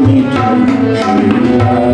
me to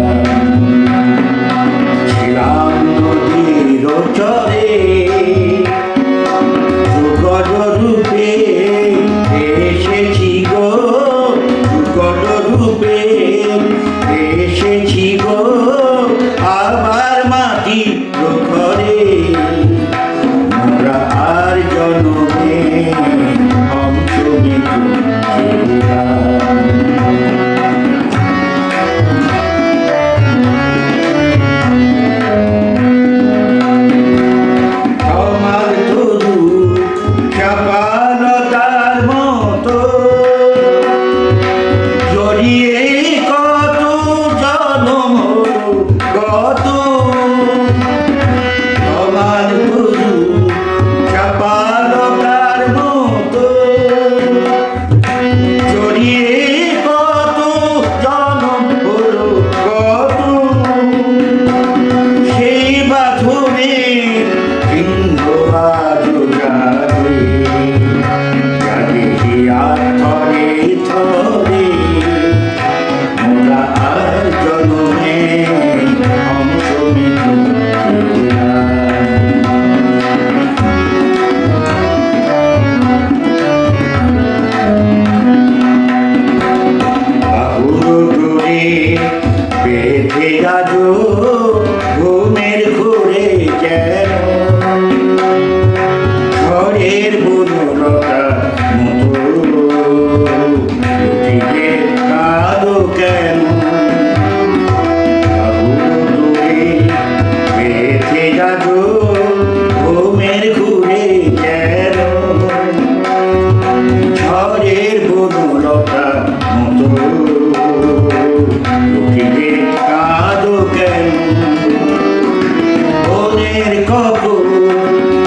মনের কবর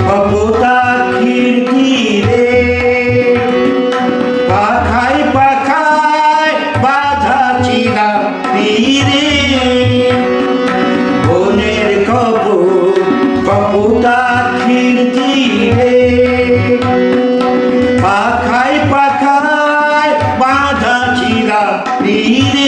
কপতা খিড়কি রে পাখায় পাখায় বাধা চিরা রে মনের কবর কপতা খিড়কি রে পাখায় পাখায় বাধা চিরা রে